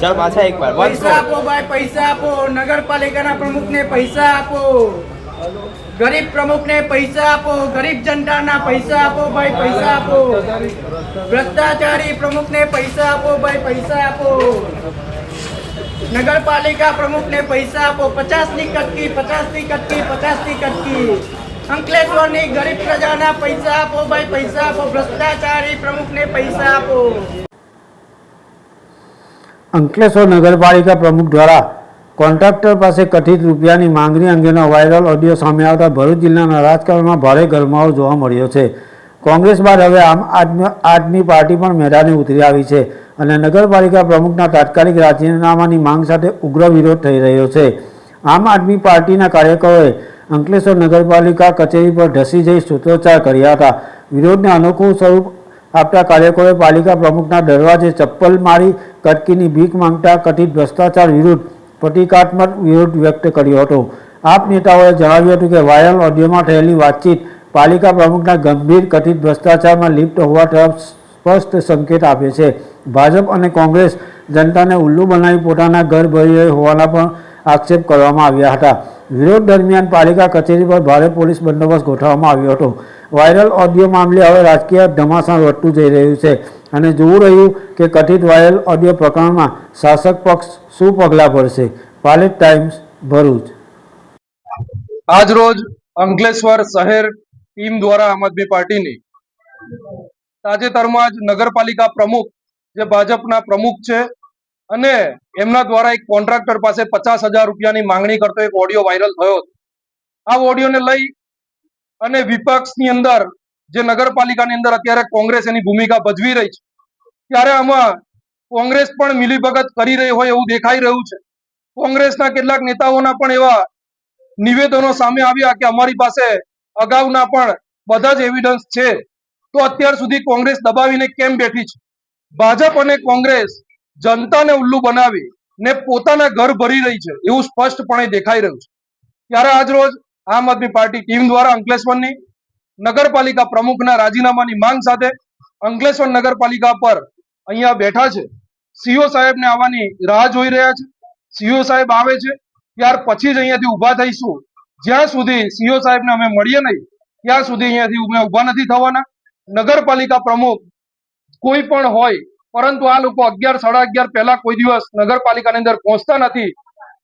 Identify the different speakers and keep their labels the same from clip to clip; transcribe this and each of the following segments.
Speaker 1: ચાલ પાછા એક વાર
Speaker 2: પૈસા આપો ભાઈ પૈસા આપો. નગરપાલિકાના પ્રમુખને પૈસા આપો. ગરીબ પ્રમુખને પૈસા આપો. ગરીબ જનતાના પૈસા આપો ભાઈ પૈસા આપો. ભ્રષ્ટાચારી પ્રમુખને પૈસા આપો ભાઈ પૈસા આપો. નગરપાલિકા પ્રમુખને પૈસા આપો. પચાસની કટકી પચાસની કટકી પચાસની કટકી. અંકલેશ્વરની ગરીબ પ્રજાના પૈસા આપો ભાઈ પૈસા આપો. ભ્રષ્ટાચારી પ્રમુખને પૈસા આપો.
Speaker 3: અંકલેશ્વર નગરપાલિકા પ્રમુખ દ્વારા કોન્ટ્રાક્ટર પાસે કથિત રૂપિયાની માંગણી અંગેનો વાયરલ ઓડિયો સામે આવતા ભરૂચ જિલ્લાના રાજકારણમાં ભારે ગરમાવો જોવા મળ્યો છે. કોંગ્રેસ બાદ હવે આમ આદમી આદમી પાર્ટી પણ મેદાને ઉતરી આવી છે અને નગરપાલિકા પ્રમુખના તાત્કાલિક રાજીનામાની માંગ સાથે ઉગ્ર વિરોધ થઈ રહ્યો છે. આમ આદમી પાર્ટીના કાર્યકરોએ અંકલેશ્વર નગરપાલિકા કચેરી પર ધસી જઈ સૂત્રોચ્ચાર કર્યા હતા. વિરોધને અનોખું સ્વરૂપ આપતા કાર્યકરોએ પાલિકા પ્રમુખના દરવાજે ચપ્પલ મારી કટકીની ભીખ માંગતા કથિત ભ્રષ્ટાચાર વિરુદ્ધ પ્રતિકાત્મક વિરોધ વ્યક્ત કર્યો હતો. આપ નેતાઓએ જણાવ્યું હતું કે વાયરલ ઓડિયોમાં થયેલી વાતચીત પાલિકા પ્રમુખના ગંભીર કથિત ભ્રષ્ટાચારમાં લિપ્ત હોવા તરફ સ્પષ્ટ સંકેત આપે છે. ભાજપ અને કોંગ્રેસ જનતાને ઉલ્લુ બનાવી પોતાના ઘર ભરી રહી હોવાના પણ આક્ષેપ કરવામાં આવ્યા હતા. વિરોધ દરમિયાન પાલિકા કચેરી પર ભારે પોલીસ બંદોબસ્ત ગોઠવવામાં આવ્યો હતો. વાયરલ ઓડિયો મામલે હવે રાજકીય ઘમાસાણ વધતું જઈ રહ્યું છે. અને જોવું રહ્યું કે કથિત વાયરલ ઓડિયો પ્રકરણમાં શાસક પક્ષ શું પગલાં ભરશે? પાલેજ ટાઈમ્સ, ભરૂચ.
Speaker 4: આજ રોજ અંકલેશ્વર શહેર ટીમ દ્વારા આમ આદમી પાર્ટીની તાજેતરમાં જ નગરપાલિકા પ્રમુખ, જે ભાજપના પ્રમુખ છે, અને એમના દ્વારા એક કોન્ટ્રાક્ટર પાસે પચાસ હજાર રૂપિયાની માંગણી કરતો એક ઓડિયો વાયરલ થયો આ ઓડિયોને લઈ અને વિપક્ષની અંદર જે નગરપાલિકાની અંદર અત્યારે કોંગ્રેસ એની ભૂમિકા ભજવી રહી છે. ત્યારે આમાં કોંગ્રેસ પણ મિલીભગત કરી રહી હોય એવું દેખાઈ રહ્યું છે. કોંગ્રેસના કેટલાક નેતાઓના પણ એવા નિવેદનો સામે આવ્યા કે અમારી પાસે અગાઉના પણ બધા જ એવિડન્સ છે. તો અત્યાર સુધી કોંગ્રેસ દબાવીને કેમ બેઠી છે? ભાજપ અને કોંગ્રેસ જનતાને ઉલ્લુ બનાવી ને પોતાના ઘર ભરી રહી છે એવું સ્પષ્ટપણે દેખાઈ રહ્યું છે. ત્યારે આજ રોજ આમ આદમી પાર્ટી ટીમ દ્વારા અંકલેશ્વરની નગરપાલિકા પ્રમુખના રાજીનામાની માંગ સાથે અંકલેશ્વર નગરપાલિકા પર અહીંયા બેઠા છે. સીઓ સાહેબને આવવાની રાહ જોઈ રહ્યા છે. સીઓ સાહેબ આવે છે. ત્યાર પછી જ અહીંયાથી ઊભા થઈશું. જ્યાં સુધી સીઓ સાહેબને અમે મળીએ નહીં, ત્યાં સુધી અહીંયાથી અમે ઊભા નથી થવાના. નગરપાલિકા પ્રમુખ કોઈ પણ હોય, પરંતુ આ લોકો અગિયાર, સાડા અગિયાર પહેલા કોઈ દિવસ નગરપાલિકાની અંદર પહોંચતા નથી,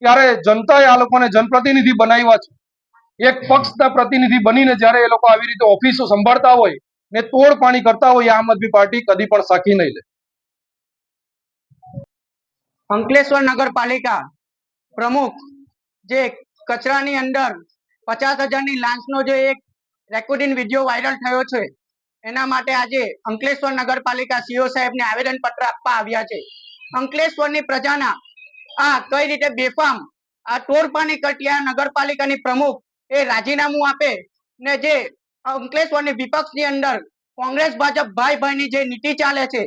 Speaker 4: ત્યારે જનતાએ આ લોકોને જનપ્રતિનિધિ બનાવ્યા છે. એક પક્ષના પ્રતિનિધિ બનીને જ્યારે એ લોકો આવી રીતે ઓફિસો સંભાળતા હોય ને તોડ પાણી કરતા હોય આમ આદમી પાર્ટી કદી પણ સાખી નહીં લે.
Speaker 2: અંકલેશ્વર નગરપાલિકા પ્રમુખ જે કચરાની અંદર પચાસ હજારની લાંચનો જે એક રેકોર્ડિંગ વીડિયો વાયરલ થયો છે, એના માટે આજે અંકલેશ્વર નગરપાલિકા સીઓ સાહેબને આવેદન પત્ર આપવા આવ્યા છે. અંકલેશ્વરની પ્રજાના આ કઈ રીતે બેફામ આ તોડપાણી કટિયા નગરપાલિકાની પ્રમુખ એ રાજીનામું આપે ને જે અંકલેશ્વરની વિપક્ષની અંદર કોંગ્રેસ, ભાજપ ભાઈ ભાઈની જે નીતિ ચાલે છે,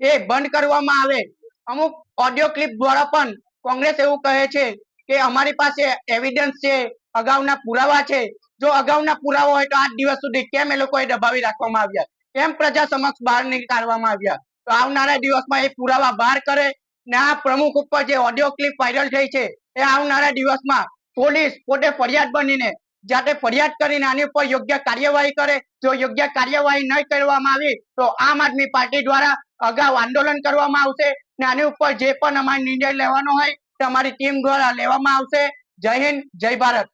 Speaker 2: એ બંધ કરવામાં આવે. અમુક ઓડિયો ક્લિપ દ્વારા પણ કોંગ્રેસ એવું કહે છે કે અમારી પાસે એવિડન્સ છે, અગાઉના પુરાવા છે. જો અગાઉના પુરાવા હોય તો આઠ દિવસ સુધી કેમ એ લોકોએ દબાવી રાખવામાં આવ્યા? કેમ પ્રજા સમક્ષ બહાર નીકાળવામાં આવ્યા? તો આવનારા દિવસમાં એ પુરાવા બહાર કરે ને આ પ્રમુખ ઉપર જે ઓડિયો ક્લિપ વાયરલ થઈ છે, એ આવનારા દિવસમાં પોલીસ પોતે ફરિયાદ બનીને જાતે ફરિયાદ કરીને આની ઉપર યોગ્ય કાર્યવાહી કરે, જો યોગ્ય કાર્યવાહી નહીં કરવામાં આવી, તો આમ આદમી પાર્ટી દ્વારા અગાઉ આંદોલન કરવામાં આવશે ને આની ઉપર જે પણ અમારે નિર્ણય લેવાનો હોય તે અમારી ટીમ દ્વારા લેવામાં આવશે. જય હિન્દ, જય ભારત.